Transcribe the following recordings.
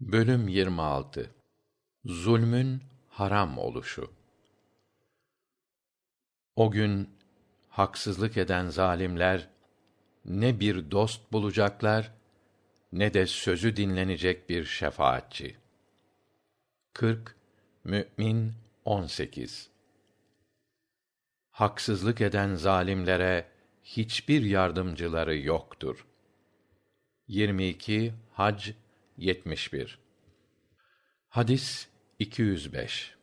Bölüm 26 Zulmün haram oluşu O gün haksızlık eden zalimler ne bir dost bulacaklar ne de sözü dinlenecek bir şefaatçi. 40 Mü'min 18 Haksızlık eden zalimlere hiçbir yardımcıları yoktur. 22 Hac 71 Hadis 205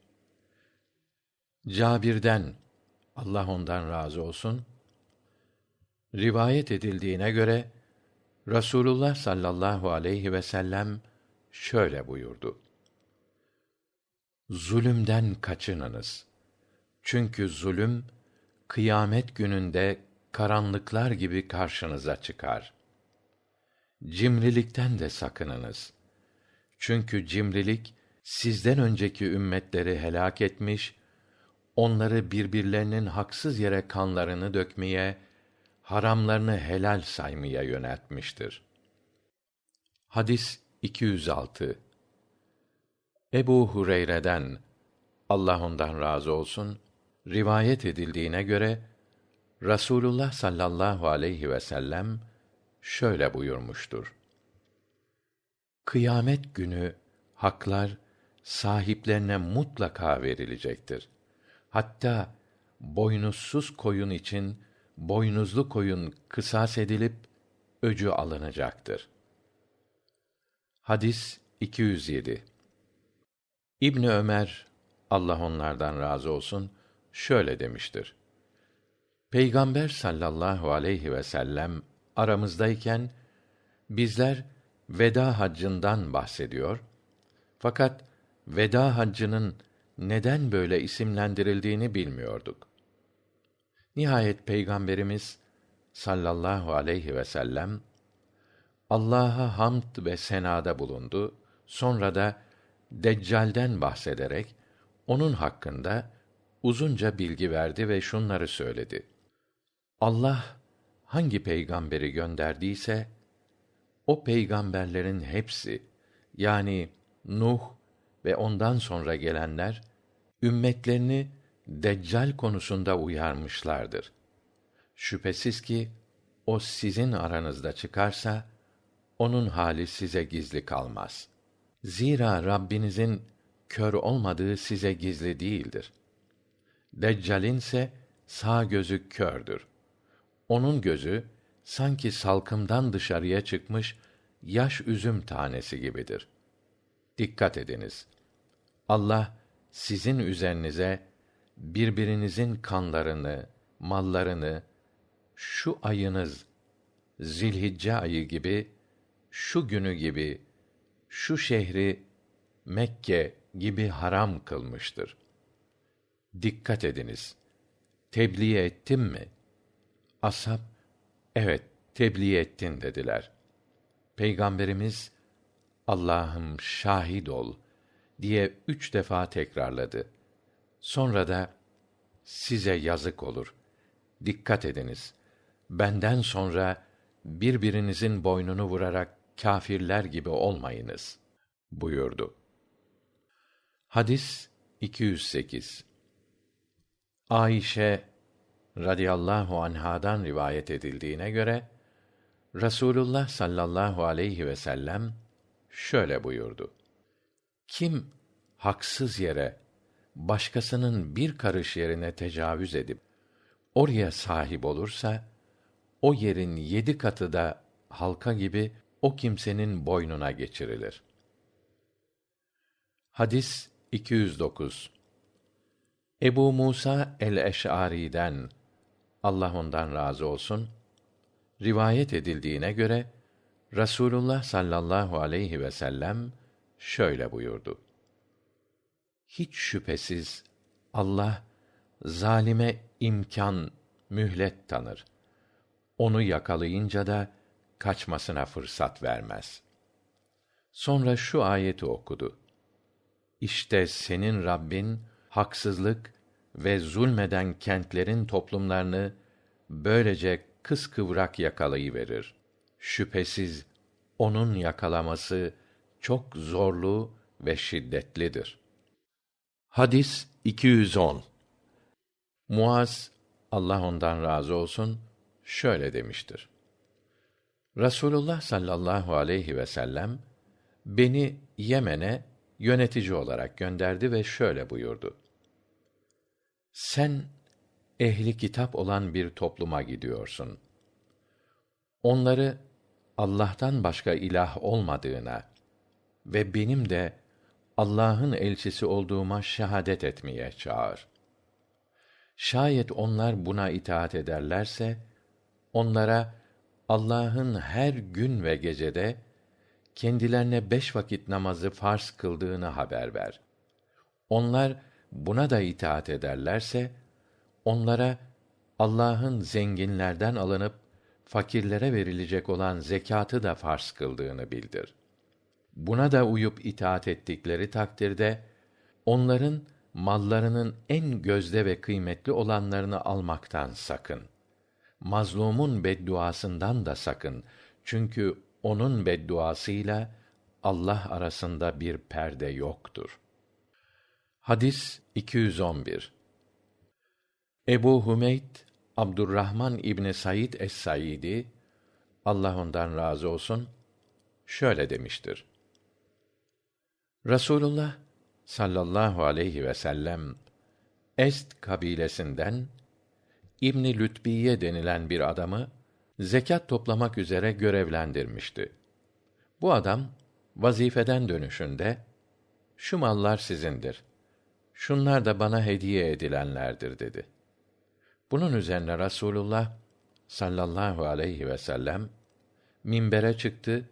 Cabir'den Allah ondan razı olsun rivayet edildiğine göre Rasulullah sallallahu aleyhi ve sellem şöyle buyurdu. Zulümden kaçınınız. Çünkü zulüm kıyamet gününde karanlıklar gibi karşınıza çıkar. Cimrilikten de sakınınız. Çünkü cimrilik sizden önceki ümmetleri helak etmiş, onları birbirlerinin haksız yere kanlarını dökmeye, haramlarını helal saymaya yöneltmiştir. Hadis 206 Ebu Hureyre'den Allah ondan razı olsun rivayet edildiğine göre Rasulullah sallallahu aleyhi ve sellem şöyle buyurmuştur. Kıyamet günü haklar sahiplerine mutlaka verilecektir. Hatta boynuzsuz koyun için boynuzlu koyun kısas edilip öcü alınacaktır. Hadis 207 İbni Ömer Allah onlardan razı olsun şöyle demiştir. Peygamber sallallahu aleyhi ve sellem aramızdayken bizler veda haccından bahsediyor. Fakat veda haccının neden böyle isimlendirildiğini bilmiyorduk. Nihayet peygamberimiz sallallahu aleyhi ve sellem Allah'a hamd ve senada bulundu. Sonra da Deccal'den bahsederek onun hakkında uzunca bilgi verdi ve şunları söyledi. Allah hangi peygamberi gönderdiyse o peygamberlerin hepsi yani Nuh ve ondan sonra gelenler ümmetlerini Deccal konusunda uyarmışlardır. Şüphesiz ki o sizin aranızda çıkarsa onun hali size gizli kalmaz. Zira Rabbinizin kör olmadığı size gizli değildir. Deccal'in ise sağ gözü kördür. Onun gözü sanki salkımdan dışarıya çıkmış yaş üzüm tanesi gibidir. Dikkat ediniz. Allah sizin üzerinize birbirinizin kanlarını, mallarını şu ayınız Zilhicce ayı gibi, şu günü gibi, şu şehri Mekke gibi haram kılmıştır. Dikkat ediniz. Tebliğ ettim mi? Ashab, evet, tebliğ ettin dediler. Peygamberimiz, Allah'ım şahit ol diye üç defa tekrarladı. Sonra da, size yazık olur. Dikkat ediniz. Benden sonra birbirinizin boynunu vurarak kâfirler gibi olmayınız buyurdu. Hadis 208 Ayşe radıyallahu anhadan rivayet edildiğine göre Rasulullah sallallahu aleyhi ve sellem şöyle buyurdu. Kim haksız yere başkasının bir karış yerine tecavüz edip oraya sahip olursa o yerin yedi katı da halka gibi o kimsenin boynuna geçirilir. Hadis 209 Ebu Musa el-Eş'ari'den Allah ondan razı olsun rivayet edildiğine göre Rasulullah sallallahu aleyhi ve sellem şöyle buyurdu. Hiç şüphesiz Allah zalime imkan, mühlet tanır. Onu yakalayınca da kaçmasına fırsat vermez. Sonra şu ayeti okudu. İşte senin Rabbin haksızlık ve zulmeden kentlerin toplumlarını böylece kıskıvrak yakalayıverir. Şüphesiz onun yakalaması çok zorlu ve şiddetlidir. Hadis 210. Muaz Allah ondan razı olsun şöyle demiştir. Rasulullah sallallahu aleyhi ve sellem beni Yemen'e yönetici olarak gönderdi ve şöyle buyurdu. Sen ehli kitap olan bir topluma gidiyorsun. Onları Allah'tan başka ilah olmadığına ve benim de Allah'ın elçisi olduğuma şehadet etmeye çağır. Şayet onlar buna itaat ederlerse onlara Allah'ın her gün ve gecede kendilerine beş vakit namazı farz kıldığını haber ver. Onlar buna da itaat ederlerse onlara Allah'ın zenginlerden alınıp fakirlere verilecek olan zekatı da farz kıldığını bildir. Buna da uyup itaat ettikleri takdirde onların mallarının en gözde ve kıymetli olanlarını almaktan sakın. Mazlumun bedduasından da sakın. Çünkü onun bedduasıyla Allah arasında bir perde yoktur. Hadis 211. Ebu Hümeyd Abdurrahman İbni Said es-Saidi Allah ondan razı olsun şöyle demiştir. Rasulullah sallallahu aleyhi ve sellem Est kabilesinden İbni Lütbiye denilen bir adamı zekat toplamak üzere görevlendirmişti. Bu adam vazifeden dönüşünde şu mallar sizindir. Şunlar da bana hediye edilenlerdir dedi. Bunun üzerine Rasulullah sallallahu aleyhi ve sellem minbere çıktı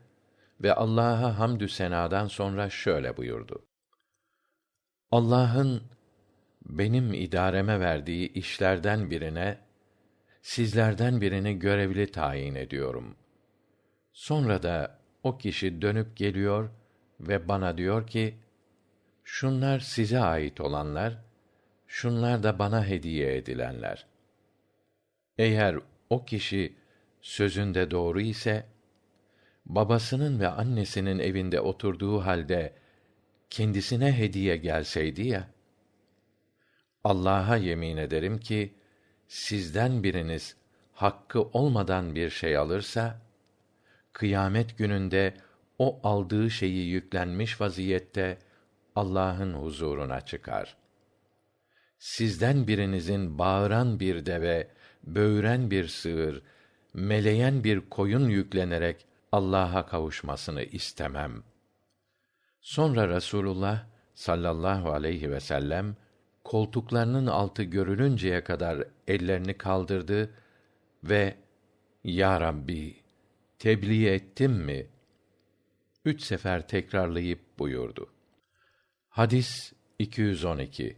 ve Allah'a hamdü senadan sonra şöyle buyurdu. Allah'ın benim idareme verdiği işlerden birine sizlerden birini görevli tayin ediyorum. Sonra da o kişi dönüp geliyor ve bana diyor ki şunlar size ait olanlar şunlar da bana hediye edilenler. Eğer o kişi sözünde doğru ise babasının ve annesinin evinde oturduğu halde kendisine hediye gelseydi ya Allah'a yemin ederim ki sizden biriniz hakkı olmadan bir şey alırsa kıyamet gününde o aldığı şeyi yüklenmiş vaziyette Allah'ın huzuruna çıkar. Sizden birinizin bağıran bir deve, böğüren bir sığır, meleyen bir koyun yüklenerek Allah'a kavuşmasını istemem. Sonra Rasulullah sallallahu aleyhi ve sellem koltuklarının altı görülünceye kadar ellerini kaldırdı ve Ya Rabbi tebliğ ettim mi? Üç sefer tekrarlayıp buyurdu. Hadis 212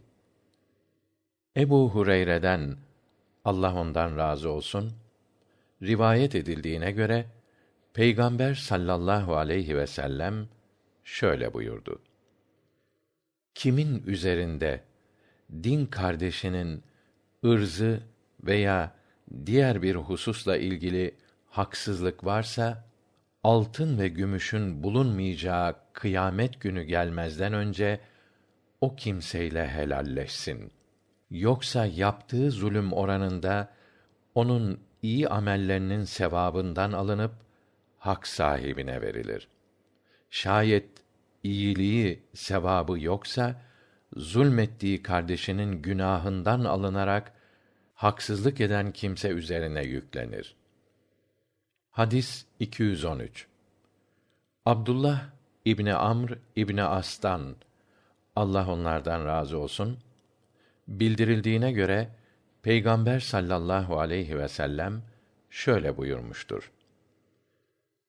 Ebu Hureyre'den Allah ondan razı olsun rivayet edildiğine göre Peygamber sallallahu aleyhi ve sellem şöyle buyurdu. Kimin üzerinde din kardeşinin ırzı veya diğer bir hususla ilgili haksızlık varsa altın ve gümüşün bulunmayacağı kıyamet günü gelmezden önce o kimseyle helalleşsin. Yoksa yaptığı zulüm oranında onun iyi amellerinin sevabından alınıp hak sahibine verilir. Şayet iyiliği, sevabı yoksa zulmettiği kardeşinin günahından alınarak haksızlık eden kimse üzerine yüklenir. Hadis 213. Abdullah İbni Amr İbni As'tan Allah onlardan razı olsun bildirildiğine göre Peygamber sallallahu aleyhi ve sellem şöyle buyurmuştur.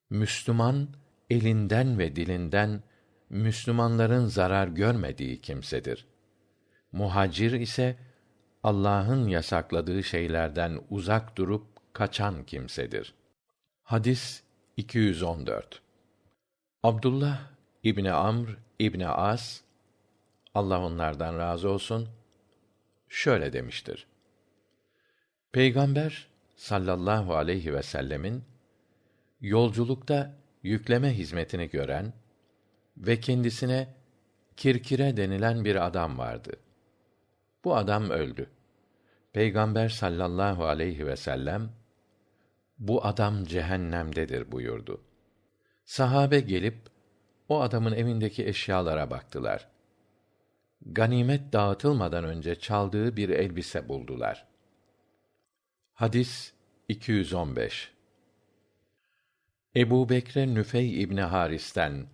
Müslüman elinden ve dilinden Müslümanların zarar görmediği kimsedir. Muhacir ise Allah'ın yasakladığı şeylerden uzak durup kaçan kimsedir. Hadis 214. Abdullah İbni Amr İbni As Allah onlardan razı olsun şöyle demiştir. Peygamber sallallahu aleyhi ve sellemin yolculukta yükleme hizmetini gören ve kendisine Kirkire denilen bir adam vardı. Bu adam öldü. Peygamber sallallahu aleyhi ve sellem bu adam cehennemdedir buyurdu. Sahabe gelip o adamın evindeki eşyalara baktılar. Ganimet dağıtılmadan önce çaldığı bir elbise buldular. Hadis 215 Ebu Bekre Nüfey İbni Haris'ten,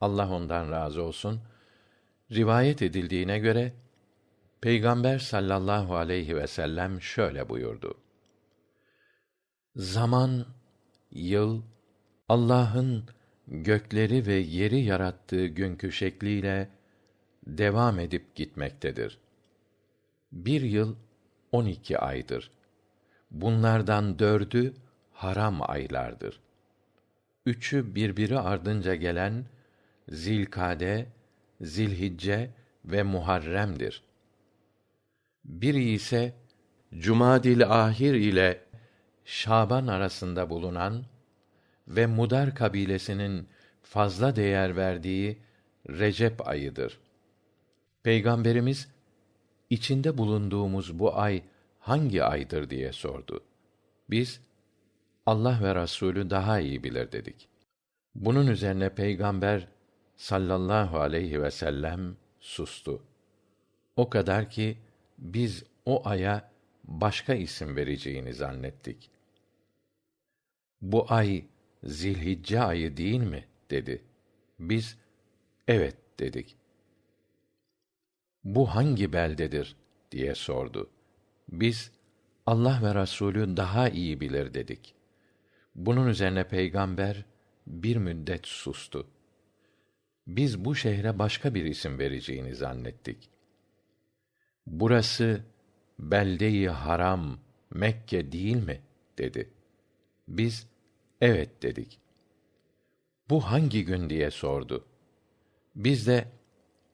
Allah ondan razı olsun, rivayet edildiğine göre, Peygamber sallallahu aleyhi ve sellem şöyle buyurdu. Zaman, yıl, Allah'ın gökleri ve yeri yarattığı günkü şekliyle devam edip gitmektedir. Bir yıl on iki aydır. Bunlardan dördü haram aylardır. Üçü birbiri ardınca gelen Zilkade, Zilhicce ve Muharrem'dir. Biri ise Cumadil Ahir ile Şaban arasında bulunan ve Mudar kabilesinin fazla değer verdiği Recep ayıdır. Peygamberimiz içinde bulunduğumuz bu ay hangi aydır diye sordu. Biz Allah ve Rasulü daha iyi bilir dedik. Bunun üzerine peygamber sallallahu aleyhi ve sellem sustu. O kadar ki biz o aya başka isim vereceğini zannettik. Bu ay Zilhicce ayı değil mi? dedi. Biz evet dedik. Bu hangi beldedir diye sordu. Biz Allah ve Rasulü daha iyi bilir dedik. Bunun üzerine peygamber bir müddet sustu. Biz bu şehre başka bir isim vereceğini zannettik. Burası belde-i haram Mekke değil mi? dedi. Biz evet dedik. Bu hangi gün diye sordu. Biz de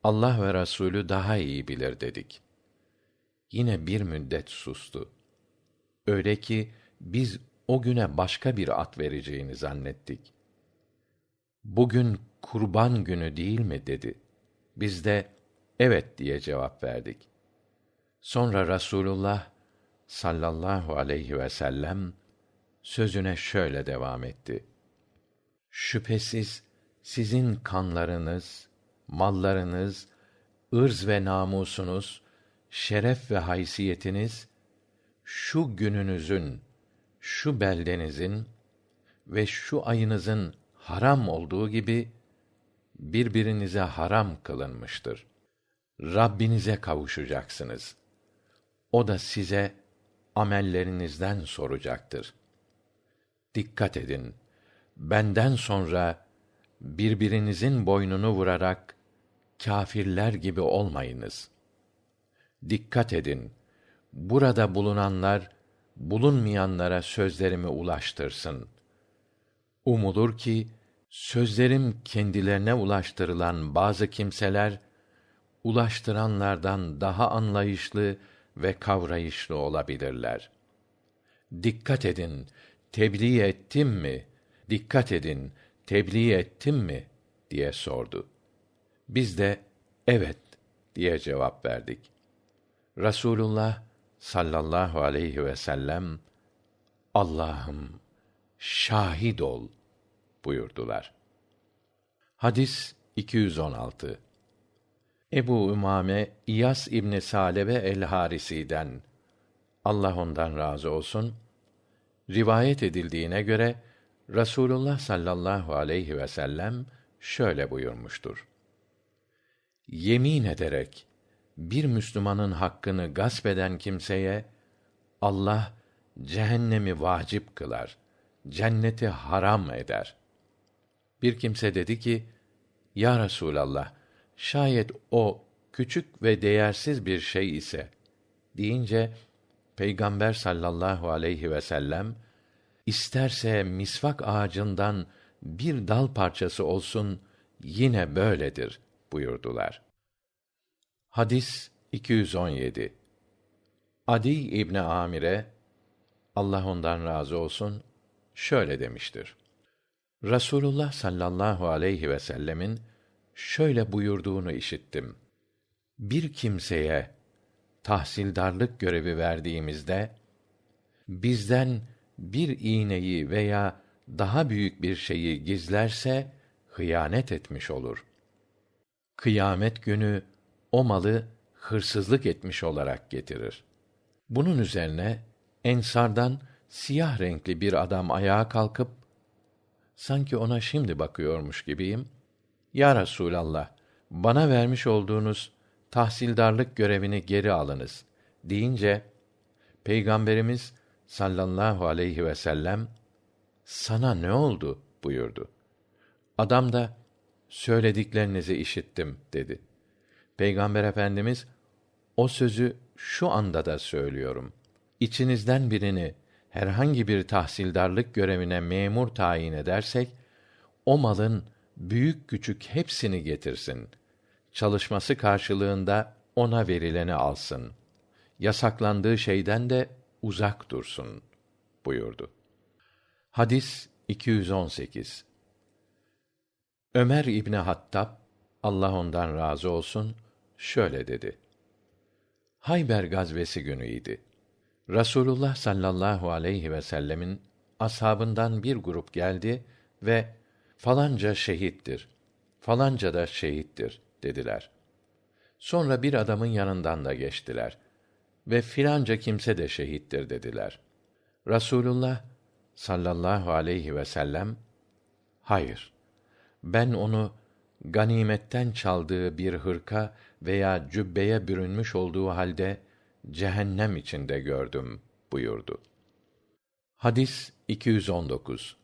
Allah ve Rasulü daha iyi bilir dedik. Yine bir müddet sustu. Öyle ki biz o güne başka bir at vereceğini zannettik. Bugün kurban günü değil mi dedi. Biz de evet diye cevap verdik. Sonra Rasulullah sallallahu aleyhi ve sellem sözüne şöyle devam etti. Şüphesiz sizin kanlarınız, mallarınız, ırz ve namusunuz, şeref ve haysiyetiniz şu gününüzün, şu beldenizin ve şu ayınızın haram olduğu gibi birbirinize haram kılınmıştır. Rabbinize kavuşacaksınız. O da size amellerinizden soracaktır. Dikkat edin. Benden sonra birbirinizin boynunu vurarak kâfirler gibi olmayınız. Dikkat edin. Burada bulunanlar bulunmayanlara sözlerimi ulaştırsın. Umudur ki sözlerim kendilerine ulaştırılan bazı kimseler ulaştıranlardan daha anlayışlı ve kavrayışlı olabilirler. Dikkat edin, tebliğ ettim mi? Dikkat edin, tebliğ ettim mi? diye sordu. Biz de evet diye cevap verdik. Rasulullah sallallahu aleyhi ve sellem Allah'ım şahit ol buyurdular. Hadis 216 Ebu Ümame İyas İbni Salebe el Harisi'den Allah ondan razı olsun rivayet edildiğine göre Rasulullah sallallahu aleyhi ve sellem şöyle buyurmuştur. Yemin ederek bir Müslümanın hakkını gasp eden kimseye Allah cehennemi vacip kılar, cenneti haram eder. Bir kimse dedi ki: Ya Resulallah, şayet o küçük ve değersiz bir şey ise deyince Peygamber sallallahu aleyhi ve sellem isterse misvak ağacından bir dal parçası olsun yine böyledir buyurdular. Hadis 217 Adi İbni Amire Allah ondan razı olsun şöyle demiştir. Rasulullah sallallahu aleyhi ve sellemin şöyle buyurduğunu işittim. Bir kimseye tahsildarlık görevi verdiğimizde bizden bir iğneyi veya daha büyük bir şeyi gizlerse hıyanet etmiş olur. Kıyamet günü o malı hırsızlık etmiş olarak getirir. Bunun üzerine ensardan siyah renkli bir adam ayağa kalkıp sanki ona şimdi bakıyormuş gibiyim. Ya Resulallah, bana vermiş olduğunuz tahsildarlık görevini geri alınız deyince Peygamberimiz sallallahu aleyhi ve sellem sana ne oldu buyurdu. Adam da söylediklerinizi işittim dedi. Peygamber Efendimiz o sözü şu anda da söylüyorum. İçinizden birini herhangi bir tahsildarlık görevine memur tayin edersek o malın büyük küçük hepsini getirsin. Çalışması karşılığında ona verileni alsın. Yasaklandığı şeyden de uzak dursun buyurdu. Hadis 218. Ömer İbni Hattab Allah ondan razı olsun şöyle dedi. Hayber gazvesi günüydi. Rasulullah sallallahu aleyhi ve sellemin ashabından bir grup geldi ve falanca şehittir, falanca da şehittir dediler. Sonra bir adamın yanından da geçtiler ve filanca kimse de şehittir dediler. Rasulullah sallallahu aleyhi ve sellem hayır ben onu ganimetten çaldığı bir hırka veya cübbeye bürünmüş olduğu halde cehennem içinde gördüm buyurdu. Hadis 219.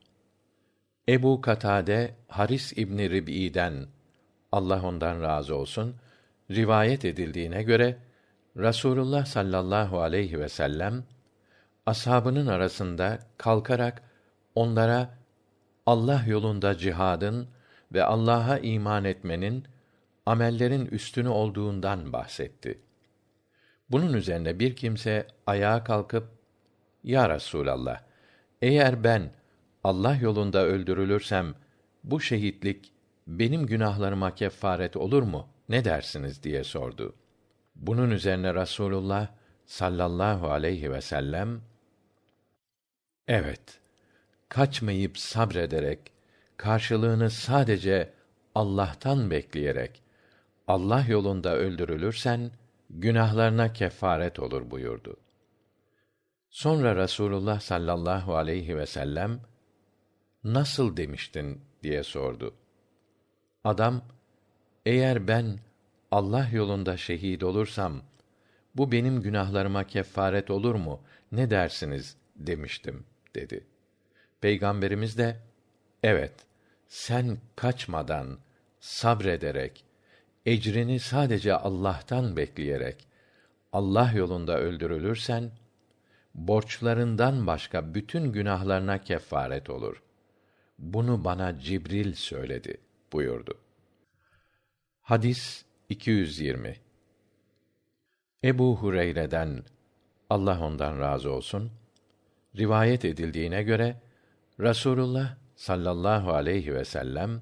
Ebu Katade Haris İbni Rib'i'den Allah ondan razı olsun rivayet edildiğine göre Rasulullah sallallahu aleyhi ve sellem ashabının arasında kalkarak onlara Allah yolunda cihadın ve Allah'a iman etmenin amellerin üstünü olduğundan bahsetti. Bunun üzerine bir kimse ayağa kalkıp Ya Resulallah eğer ben Allah yolunda öldürülürsem bu şehitlik benim günahlarıma kefaret olur mu? Ne dersiniz diye sordu. Bunun üzerine Rasulullah sallallahu aleyhi ve sellem Evet. Kaçmayıp sabrederek karşılığını sadece Allah'tan bekleyerek Allah yolunda öldürülürsen günahlarına kefaret olur buyurdu. Sonra Rasulullah sallallahu aleyhi ve sellem nasıl demiştin diye sordu. Adam eğer ben Allah yolunda şehit olursam bu benim günahlarıma kefaret olur mu? Ne dersiniz demiştim dedi. Peygamberimiz de evet sen kaçmadan sabrederek ecrini sadece Allah'tan bekleyerek Allah yolunda öldürülürsen borçlarından başka bütün günahlarına kefaret olur. Bunu bana Cibril söyledi buyurdu. Hadis 220. Ebu Hureyre'den Allah ondan razı olsun rivayet edildiğine göre Rasulullah sallallahu aleyhi ve sellem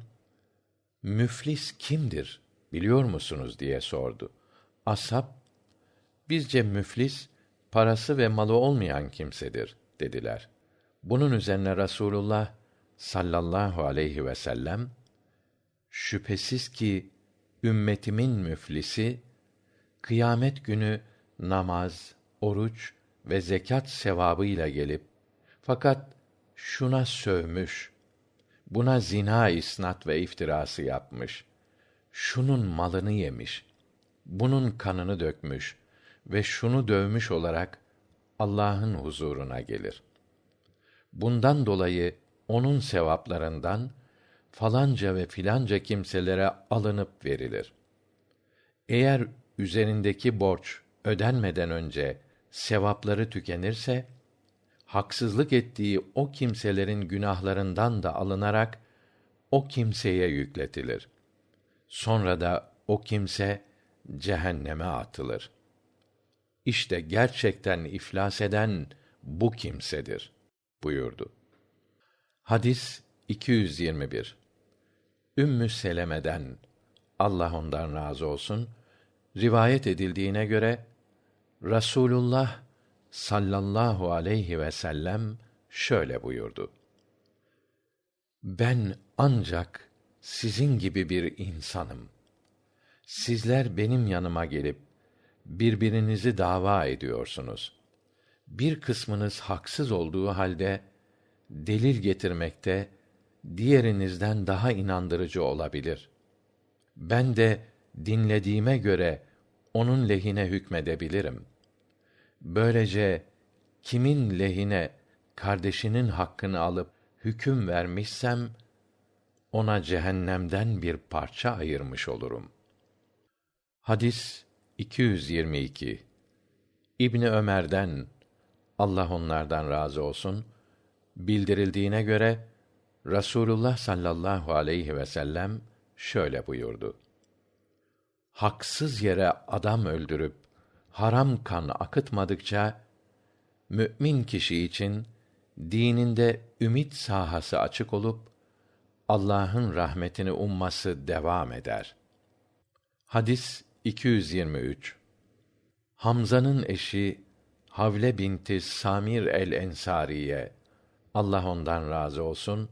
müflis kimdir biliyor musunuz diye sordu. Ashab bizce müflis parası ve malı olmayan kimsedir dediler. Bunun üzerine Rasulullah sallallahu aleyhi ve sellem şüphesiz ki ümmetimin müflisi kıyamet günü namaz, oruç ve zekat sevabıyla gelip fakat şuna sövmüş, buna zina isnat ve iftirası yapmış, şunun malını yemiş, bunun kanını dökmüş ve şunu dövmüş olarak Allah'ın huzuruna gelir. Bundan dolayı onun sevaplarından falanca ve filanca kimselere alınıp verilir. Eğer üzerindeki borç ödenmeden önce sevapları tükenirse haksızlık ettiği o kimselerin günahlarından da alınarak o kimseye yükletilir. Sonra da o kimse cehenneme atılır. İşte gerçekten iflas eden bu kimsedir buyurdu. Hadis 221. Ümmü Seleme'den Allah ondan razı olsun rivayet edildiğine göre Rasulullah sallallahu aleyhi ve sellem şöyle buyurdu. Ben ancak sizin gibi bir insanım. Sizler benim yanıma gelip birbirinizi dava ediyorsunuz. Bir kısmınız haksız olduğu halde delil getirmekte diğerinizden daha inandırıcı olabilir. Ben de dinlediğime göre onun lehine hükmedebilirim. Böylece kimin lehine kardeşinin hakkını alıp hüküm vermişsem ona cehennemden bir parça ayırmış olurum. Hadis 222 İbni Ömer'den Allah onlardan razı olsun bildirildiğine göre Rasulullah sallallahu aleyhi ve sellem şöyle buyurdu. Haksız yere adam öldürüp haram kan akıtmadıkça mümin kişi için dininde ümit sahası açık olup Allah'ın rahmetini umması devam eder. Hadis 223 Hamza'nın eşi Havle binti Samir el Ensariye Allah ondan razı olsun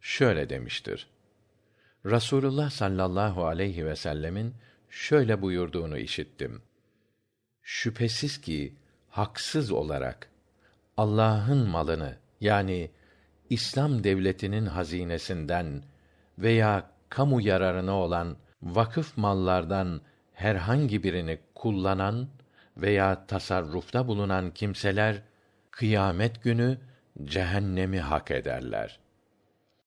şöyle demiştir. Rasulullah sallallahu aleyhi ve sellemin şöyle buyurduğunu işittim. Şüphesiz ki haksız olarak Allah'ın malını yani İslam devletinin hazinesinden veya kamu yararına olan vakıf mallardan herhangi birini kullanan veya tasarrufta bulunan kimseler kıyamet günü cehennemi hak ederler.